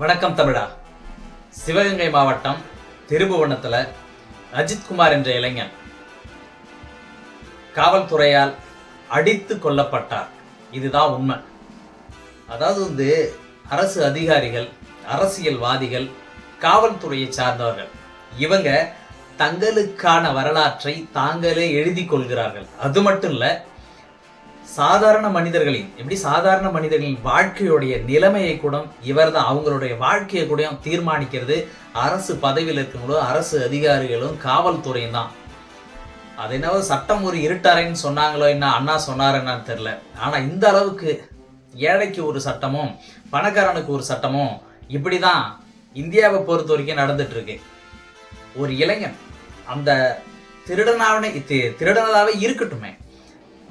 வணக்கம் தமிழா. சிவகங்கை மாவட்டம் திருபுவனத்தில் அஜித்குமார் என்ற இளைஞன் காவல்துறையால் அடித்து கொல்லப்பட்டார். இதுதான் உண்மை. அதாவது வந்து அரசு அதிகாரிகள் அரசியல்வாதிகள் காவல்துறையை சார்ந்தவர்கள் இவங்க தங்களுக்கான வரலாற்றை தாங்களே எழுதி கொள்கிறார்கள். அது மட்டும் இல்லை சாதாரண மனிதர்களின் எப்படி சாதாரண மனிதர்களின் வாழ்க்கையுடைய நிலைமையை கூட இவர்தான் அவங்களுடைய வாழ்க்கையை கூட தீர்மானிக்கிறது. அரசு பதவியில் இருக்கவங்களும் அரசு அதிகாரிகளும் காவல்துறையும் தான். அது என்னவோ சட்டம் ஒரு இருட்டாரைன்னு சொன்னாங்களோ என்ன அண்ணா சொன்னார் என்னன்னு தெரில ஆனால் இந்த அளவுக்கு ஏழைக்கு ஒரு சட்டமும் பணக்காரனுக்கு ஒரு சட்டமும் இப்படி தான் இந்தியாவை பொறுத்த வரைக்கும் நடந்துட்டுருக்கு ஒரு இளைஞன் அந்த திருடனாவனே தி- இருக்கட்டுமே.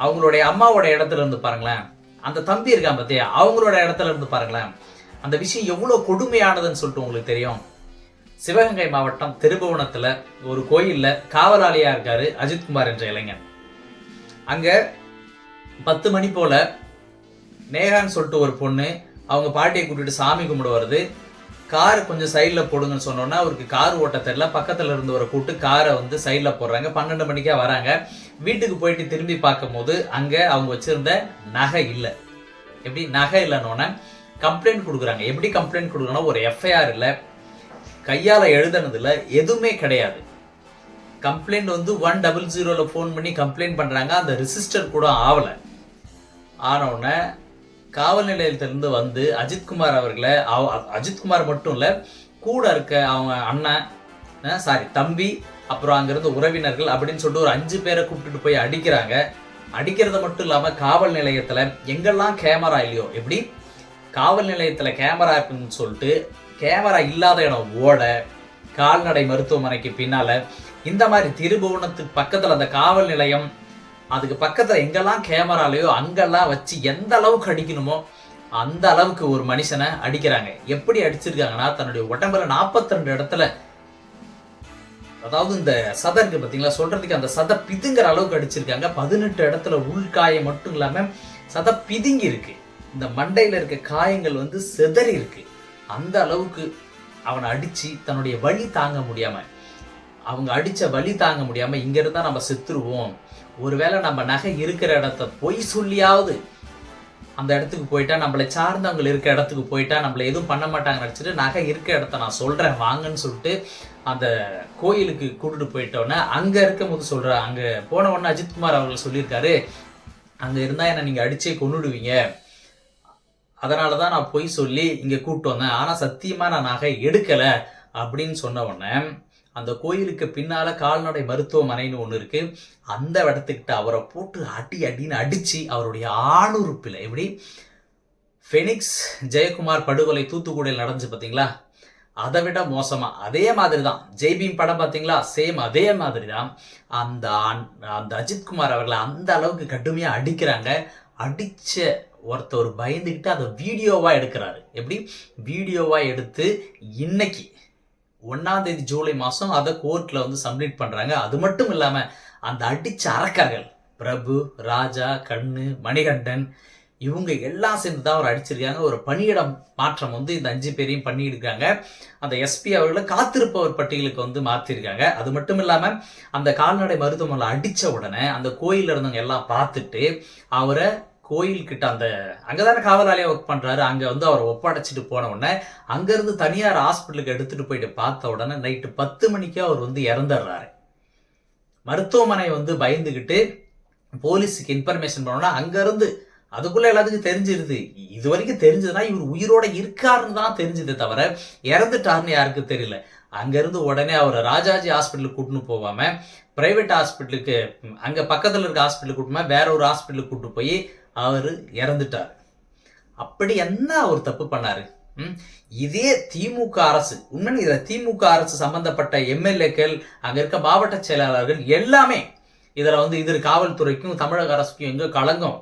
அவங்களுடைய அம்மாவோட இடத்துல இருந்து பாருங்களேன். அந்த தம்பி இருக்கான் பார்த்தியா அவங்களோட இடத்துல இருந்து பாருங்களேன். அந்த விஷயம் எவ்வளோ கொடுமையானதுன்னு சொல்லிட்டு உங்களுக்கு தெரியும். சிவகங்கை மாவட்டம் திருபுவனத்தில் ஒரு கோயிலில் காவலாளியாக இருக்காரு அஜித்குமார் என்ற இளைஞன். அங்கே பத்து மணி போல நேகான்னு சொல்லிட்டு ஒரு பொண்ணு அவங்க பாட்டியை கூட்டிட்டு சாமி கும்பிட வருது. கார் கொஞ்சம் சைடில் போடுங்கன்னு சொன்னோன்னா அவருக்கு கார் ஓட்ட தெரியல. பக்கத்தில் இருந்து ஒரு கூட்டு காரை வந்து சைடில் போடுறாங்க. பன்னெண்டு மணிக்கா வராங்க. வீட்டுக்கு போயிட்டு திரும்பி பார்க்கும்போது அங்கே அவங்க வச்சிருந்த நகை இல்லை. எப்படி? நகை இல்லைன்னொன்னே கம்ப்ளைண்ட் கொடுக்குறாங்க. எப்படி கம்ப்ளைண்ட் கொடுக்குறாங்கன்னா ஒரு எஃப்ஐஆர் இல்லை கையால் எழுதுனதில் எதுவுமே கிடையாது. கம்ப்ளைண்ட் வந்து ஒன் டபுள் ஜீரோவில் ஃபோன் பண்ணி கம்ப்ளைண்ட் பண்ணுறாங்க அந்த ரிசிஸ்டர் கூட ஆகலை ஆனவுடனே காவல் நிலையத்திலிருந்து வந்து அஜித்குமார் அவர்களை அவ- அஜித்குமார் மட்டும் இல்லை கூட இருக்க அவங்க அண்ணன் சாரி தம்பி அப்புறம் அங்கிருந்து உறவினர்கள் அப்படின்னு சொல்லிட்டு ஒரு அஞ்சு பேரை கூப்பிட்டுட்டு போய் அடிக்கிறாங்க. அடிக்கிறது மட்டும் இல்லாமல் காவல் நிலையத்தில் எங்கெல்லாம் கேமரா இல்லையோ எப்படி? காவல் நிலையத்தில் கேமரா இருக்குன்னு சொல்லிட்டு கேமரா இல்லாத இடம் ஓட கால்நடை மருத்துவமனைக்கு பின்னால இந்த மாதிரி திருபுவனத்துக்கு பக்கத்தில் அந்த காவல் நிலையம் அதுக்கு பக்கத்துல எங்கெல்லாம் கேமராலையோ அங்கெல்லாம் வச்சு எந்த அளவுக்கு அடிக்கணுமோ அந்த அளவுக்கு ஒரு மனுஷனை அடிக்கிறாங்க. எப்படி அடிச்சிருக்காங்கன்னா தன்னுடைய உடம்புல 42 இடத்துல அதாவது இந்த சதை இருக்கு பார்த்தீங்களா சொல்றதுக்கு அந்த சதை பிதுங்கிற அளவுக்கு அடிச்சிருக்காங்க. பதினெட்டு இடத்துல உள்காயம் மட்டும் இல்லாமல் சதை பிதுங்கி இருக்கு. இந்த மண்டையில் இருக்க காயங்கள் வந்து செதறி இருக்கு. அந்த அளவுக்கு அவனை அடித்து தன்னுடைய வலி தாங்க முடியாமல் அவங்க அடித்த வழி தாங்க முடியாமல் இங்கே இருந்தால் நம்ம செத்துருவோம். ஒருவேளை நம்ம நகை இருக்கிற இடத்த பொய் சொல்லியாவது அந்த இடத்துக்கு போயிட்டா நம்மளை சார்ந்தவங்க இருக்க இடத்துக்கு போயிட்டா நம்மளை எதுவும் பண்ண மாட்டாங்க நினச்சிட்டு நகை இருக்க இடத்த நான் சொல்கிறேன் வாங்கன்னு சொல்லிட்டு அந்த கோயிலுக்கு கூட்டிட்டு போயிட்டோன்னே அங்கே இருக்கும் போது சொல்கிறேன் அங்கே போன உடனே அஜித்குமார் அவர்கள் சொல்லியிருக்காரு அங்கே இருந்தால் என்னை நீங்கள் அடிச்சே கொன்னுடுவீங்க. அதனால தான் நான் பொய் சொல்லி இங்கே கூப்பிட்டு வந்தேன். ஆனால் சத்தியமாக நான் நகை எடுக்கலை. அப்படின்னு சொன்ன உடனே அந்த கோயிலுக்கு பின்னால கால்நடை மருத்துவமனைன்னு ஒன்று இருக்கு. அந்த இடத்துக்கிட்ட அவரை போட்டு அடி அடின்னு அடிச்சு அவருடைய ஆணுறுப்பில் எப்படி? ஃபெனிக்ஸ் ஜெயக்குமார் படுகொலை தூத்துக்குடியில் நடந்துச்சு பார்த்தீங்களா அதை விட மோசமா. அதே மாதிரி தான் ஜெய்பீம் படம் பார்த்தீங்களா சேம் அதே மாதிரி தான் அந்த அந்த அஜித்குமார் அவர்களை அந்த அளவுக்கு கடுமையாக அடிக்கிறாங்க. அடிச்ச ஒருத்தர் பயந்துக்கிட்டு அதை வீடியோவாக எடுக்கிறாரு. எப்படி? வீடியோவாக எடுத்து இன்னைக்கு ஒன்னாம் தேதி ஜூலை மாதம் அதை கோர்ட்டில் வந்து சப்மிட் பண்ணுறாங்க அது மட்டும் இல்லாமல் அந்த அடிச்ச அரக்கர்கள் பிரபு ராஜா கண்ணு மணிகண்டன் இவங்க எல்லாம் சேர்ந்து தான் அவர் அடிச்சிருக்காங்க. ஒரு பணியிடம் மாற்றம் வந்து இந்த அஞ்சு பேரையும் பண்ணியிருக்காங்க. அந்த எஸ்பி அவர்களை காத்திருப்பவர் பட்டியலுக்கு வந்து மாற்றிருக்காங்க அது மட்டும் இல்லாமல் அந்த கால்நடை மருத்துவமனை அடித்த உடனே அந்த கோயிலில் இருந்தவங்க எல்லாம் பார்த்துட்டு அவரை கோயில்கிட்ட அந்த அங்கதானே காவலாளியா ஒர்க் பண்றாரு. அங்க வந்து அவரை ஒப்படைச்சிட்டு போன உடனே அங்க இருந்து தனியார் ஹாஸ்பிட்டலுக்கு எடுத்துட்டு போயிட்டு பார்த்த உடனே நைட்டு பத்து மணிக்கு அவர் வந்து இறந்துடுறாரு. மருத்துவமனை வந்து பயந்துகிட்டு போலீஸுக்கு இன்ஃபர்மேஷன் பண்ணோம்னா அங்க இருந்து அதுக்குள்ள எல்லாத்துக்கும் தெரிஞ்சிருது. இது வரைக்கும் தெரிஞ்சதுன்னா இவர் உயிரோட இருக்காருன்னு தான் தெரிஞ்சதே தவிர இறந்துட்டாருன்னு யாருக்கும் தெரியல. அங்கேருந்து உடனே அவரை ராஜாஜி ஹாஸ்பிட்டலுக்கு கூட்டின்னு போகாமல் ப்ரைவேட் ஹாஸ்பிட்டலுக்கு அங்கே பக்கத்தில் இருக்க ஹாஸ்பிட்டலுக்கு கூட்டினா வேற ஒரு ஹாஸ்பிட்டலுக்கு கூப்பிட்டு போய் அவர் இறந்துட்டார். அப்படி என்ன அவர் தப்பு பண்ணாரு? இதே திமுக அரசு உண்மையில இதில் திமுக அரசு சம்பந்தப்பட்ட எம்எல்ஏக்கள் அங்கே இருக்க மாவட்ட செயலாளர்கள் எல்லாமே இதில் வந்து இது காவல்துறைக்கும் தமிழக அரசுக்கும் எங்கே களங்கம்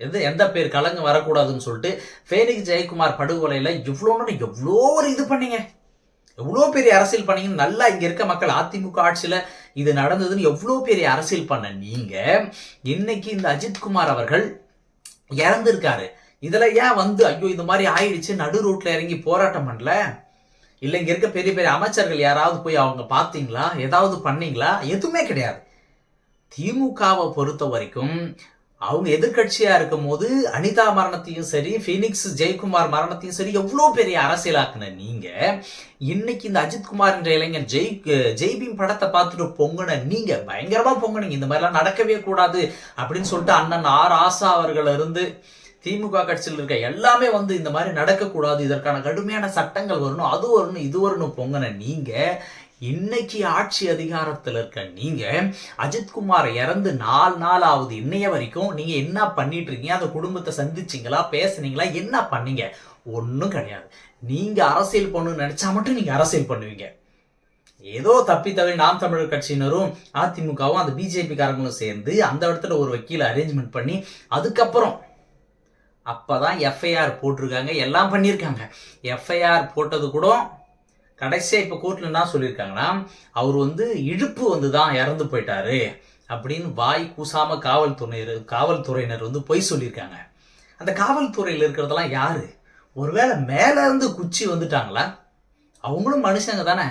எது எந்த பேர் களங்கம் வரக்கூடாதுன்னு சொல்லிட்டு ஃபேனிக் ஜெயக்குமார் படுகொலையில் இவ்வளோ நேரம் எவ்வளோ ஒரு இது பண்ணீங்க? எவ்வளோ பெரிய அரசியல் பண்ணீங்கன்னு நல்லா இங்கே இருக்க மக்கள் அதிமுக ஆட்சியில் இது நடந்ததுன்னு எவ்வளோ பெரிய அரசியல் பண்ண நீங்கள் இன்னைக்கு இந்த அஜித்குமார் அவர்கள் இறந்துருக்காரு. இதுல ஏன் வந்து ஐயோ இந்த மாதிரி ஆயிடுச்சு நடு ரூட்ல இறங்கி போராட்டம் பண்ணல? இல்ல இங்க இருக்க பெரிய பெரிய அமைச்சர்கள் யாராவது போய் அவங்க பார்த்தீங்களா? ஏதாவது பண்ணீங்களா? எதுவுமே கிடையாது. திமுகவை பொறுத்த வரைக்கும் அவங்க எதிர்கட்சியா இருக்கும் போது அனிதா மரணத்தையும் சரி ஃபீனிக்ஸ் ஜெயக்குமார் மரணத்தையும் சரி எவ்வளோ பெரிய அரசியலாக்குன நீங்க? இன்னைக்கு இந்த அஜித்குமார் என்ற இளைஞன் ஜெய் ஜெய்பீம் படத்தை பார்த்துட்டு பொங்கின நீங்க பயங்கரமா பொங்கினீங்க. இந்த மாதிரிலாம் நடக்கவே கூடாது அப்படின்னு சொல்லிட்டு அண்ணன் ஆர் ஆசா அவர்கள் இருந்து திமுக கட்சியில் இருக்க எல்லாமே வந்து இந்த மாதிரி நடக்கக்கூடாது இதற்கான கடுமையான சட்டங்கள் வரணும் அது வரணும் இது வரணும் பொங்கன நீங்க. இன்னைக்கு ஆட்சி அதிகாரத்தில் இருக்க நீங்க அஜித்குமார் இறந்து நாலு நாள் ஆகுது இன்னைய வரைக்கும் நீங்க என்ன பண்ணிட்டு இருக்கீங்க அந்த குடும்பத்தை சந்திச்சீங்களா? பேசுனீங்களா? என்ன பண்ணீங்க? ஒன்றும் கிடையாது. நீங்க அரசியல் பண்ணணும்னு நினைச்சா மட்டும் நீங்க அரசியல் பண்ணுவீங்க. ஏதோ தப்பி தவறி நாம் தமிழர் கட்சியினரும் அதிமுகவும் அந்த பிஜேபிக்காரங்களும் சேர்ந்து அந்த இடத்துல ஒரு வக்கீல் அரேஞ்ச்மெண்ட் பண்ணி அதுக்கப்புறம் அப்பதான் எஃப்ஐஆர் போட்டிருக்காங்க. எல்லாம் பண்ணியிருக்காங்க. எஃப்ஐஆர் போட்டது கூட கடைசியாக இப்போ கோர்ட்டில் என்ன சொல்லியிருக்காங்கன்னா அவர் வந்து இழுப்பு வந்து தான் இறந்து போயிட்டாரு அப்படின்னு வாய் கூசாமல் காவல்துறையினர் காவல்துறையினர் வந்து பொய் சொல்லியிருக்காங்க. அந்த காவல்துறையில் இருக்கிறதெல்லாம் யாரு? ஒருவேளை மேலே இருந்து குச்சி வந்துட்டாங்களா? அவங்களும் மனுஷங்க தானே.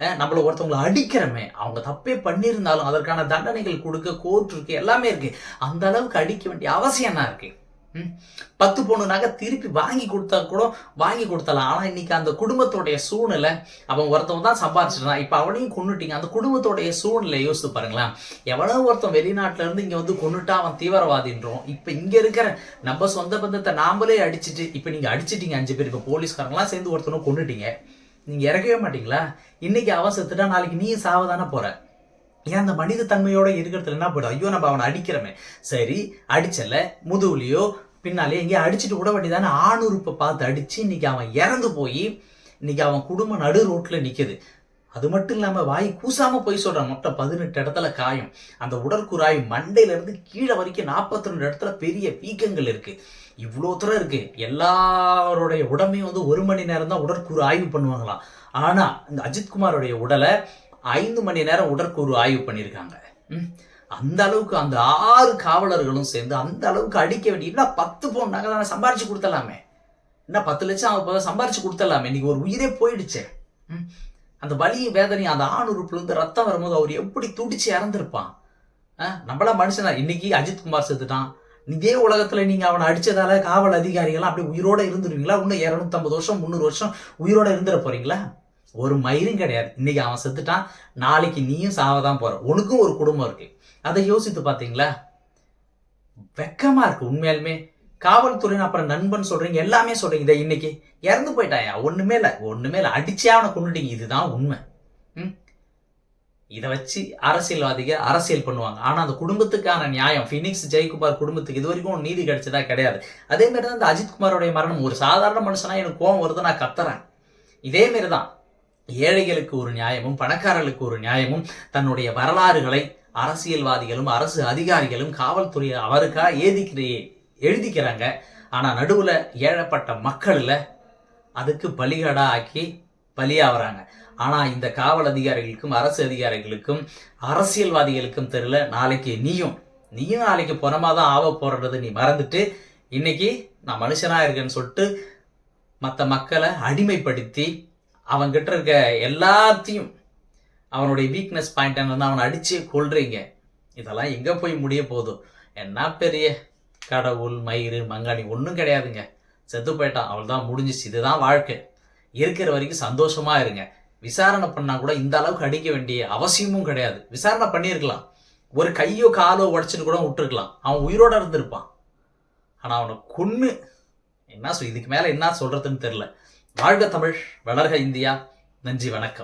நம்மளை நம்மள ஒருத்தவங்களை அடிக்கிறமே. அவங்க தப்பே பண்ணியிருந்தாலும் அதற்கான தண்டனைகள் கொடுக்க கோர்ட் இருக்கு எல்லாமே இருக்கு. அந்த அளவுக்கு அடிக்க வேண்டிய அவசியம் என்ன இருக்குது பத்து பொண்ணு நகை திருப்பி வாங்கி கொடுத்தா கூட வாங்கி கொடுத்தலாம். ஆனால் இன்னைக்கு அந்த குடும்பத்தோடைய சூழ்நிலை அவன் ஒருத்தவன் தான் சம்பாரிச்சிட்டான் இப்போ அவனையும் கொண்டுட்டீங்க அந்த குடும்பத்தோடைய சூழ்நிலை யோசித்து பாருங்களேன். எவ்வளோ ஒருத்தன் வெளிநாட்டுல இருந்து வந்து கொண்டுட்டா அவன் தீவிரவாதின்றோம். இப்போ இங்கே இருக்கிற நம்ம சொந்த பந்தத்தை நாமளே அடிச்சுட்டு இப்போ நீங்கள் அடிச்சிட்டீங்க அஞ்சு பேர். இப்போ போலீஸ்காரங்களாம் சேர்ந்து ஒருத்தனும் கொண்டுட்டீங்க நீங்கள் இறக்கவே மாட்டீங்களா? இன்னைக்கு அவசரத்துட்டா நாளைக்கு நீயும் சாவதானே போகிற ஏன் அந்த மனித தன்மையோட இருக்கிறதுல என்ன போயிடும்? ஐயோ நம்ம அவனை அடிக்கிறோமே. சரி அடிச்சல முதுகுலையோ பின்னாலே எங்கேயோ அடிச்சுட்டு விட வேண்டியதானே? ஆணுறுப்பை பார்த்து அடிச்சு இன்னைக்கு அவன் இறந்து போய் இன்னைக்கு அவன் குடும்பம் நடு ரோட்டில் நிற்குது அது மட்டும் இல்லாமல் வாய் கூசாமல் போய் சொல்கிறான் மொத்தம் பதினெட்டு இடத்துல காயம். அந்த உடற்குறாய் மண்டையிலேருந்து கீழே வரைக்கும் 42 ரெண்டு இடத்துல பெரிய வீக்கங்கள் இருக்குது இவ்வளோ தூரம் இருக்குது எல்லாருடைய உடம்பையும் வந்து ஒரு மணி நேரம் தான் உடற்கூறு ஆய்வு பண்ணுவாங்களாம். ஆனால் இந்த அஜித்குமாரோடைய உடலை ஐந்து மணி நேரம் உடற்கூறு ஆய்வு பண்ணியிருக்காங்க. ம். அந்த அளவுக்கு அந்த ஆறு காவலர்களும் சேர்ந்து அந்த அளவுக்கு அடிக்க வேண்டிய என்ன பத்து பவுன் நாங்கள் தானே சம்பாரிச்சு கொடுத்தலாமே என்ன பத்து லட்சம் அவ சம்பாரிச்சு கொடுத்தலாமே இன்னைக்கு ஒரு உயிரே போயிடுச்சே. ம். அந்த வலியும் வேதனையும் அந்த ஆணுறுப்புலேருந்து ரத்தம் வரும்போது அவர் எப்படி துடிச்சு இறந்துருப்பான்? ஆ, நம்மளா மனுஷனா? இன்னைக்கு அஜித்குமார் செத்துட்டான். இதே உலகத்துல நீங்க அவனை அடிச்சதால காவல் அதிகாரிகள்லாம் அப்படியே உயிரோட இருந்துருவீங்களா? இன்னும் இரநூத்தம்பது வருஷம் முந்நூறு வருஷம் உயிரோட இருந்துட போறீங்களா? ஒரு மயிரும் கிடையாது. இன்னைக்கு அவன் செத்துட்டான். நாளைக்கு நீயும் சாவதான் போற. உனக்கும் ஒரு குடும்பம் இருக்கு. அதை யோசித்து பாத்தீங்களா வெக்கமா இருக்கு உண்மையாலுமே. காவல்துறையின் அப்புறம் நண்பன் சொல்றீங்க எல்லாமே சொல்றீங்க. இதை இன்னைக்கு இறந்து போயிட்டாயா? ஒண்ணுமே இல்லை. ஒண்ணுமே இல்லை. அடிச்சே அவனை கொண்டுட்டீங்க இதுதான் உண்மை. ம்? இதை வச்சு அரசியல்வாதிகள் அரசியல் பண்ணுவாங்க. ஆனால் அந்த குடும்பத்துக்கான நியாயம் ஃபினிக்ஸ் ஜெயக்குமார் குடும்பத்துக்கு இது வரைக்கும் நீதி கிடைச்சதா கிடையாது. அதே மாதிரி தான் இந்த அஜித்குமாரோடைய மரணம். ஒரு சாதாரண மனுஷனா எனக்கு கோவம் வருது நான் கத்துறேன். இதே மாதிரி தான் ஏழைகளுக்கு ஒரு நியாயமும் பணக்காரர்களுக்கு ஒரு நியாயமும் தன்னுடைய வரலாறுகளை அரசியல்வாதிகளும் அரசு அதிகாரிகளும் காவல்துறை அவருக்கா ஏதிக்கிற எழுதிக்கிறாங்க. ஆனால் நடுவில் ஏழப்பட்ட மக்களில் அதுக்கு பலிகடா ஆக்கி பலியாகிறாங்க ஆனால் இந்த காவல் அதிகாரிகளுக்கும் அரசு அதிகாரிகளுக்கும் அரசியல்வாதிகளுக்கும் தெரியல நாளைக்கு நீயும் நீயும் நாளைக்கு புறமாக தான் ஆக போடுறது நீ மறந்துட்டு இன்னைக்கு நான் மனுஷனாக இருக்கேன்னு சொல்லிட்டு மற்ற மக்களை அடிமைப்படுத்தி அவன்கிட்ட இருக்க எல்லாத்தையும் அவனுடைய வீக்னஸ் பாயிண்ட் வந்து அவனை அடித்து கொள்றீங்க இதெல்லாம் எங்கே போய் முடிய போதும்? என்ன பெரிய கடவுள் மயிறு மங்காணி ஒன்றும் கிடையாதுங்க. செத்து போயிட்டான் அவள் தான் முடிஞ்சிச்சு. இதுதான் வாழ்க்கை. இருக்கிற வரைக்கும் சந்தோஷமா இருங்க. விசாரணை பண்ணால் கூட இந்த அளவுக்கு அடிக்க வேண்டிய அவசியமும் கிடையாது. விசாரணை பண்ணியிருக்கலாம். ஒரு கையோ காலோ உடச்சிட்டு கூட விட்டுருக்கலாம். அவன் உயிரோட இருந்திருப்பான். ஆனால் அவனை கொன்று என்ன சொல் இதுக்கு மேலே என்ன சொல்கிறதுன்னு தெரில வாழ்க தமிழ் வளர்க இந்தியா. நன்றி வணக்கம்.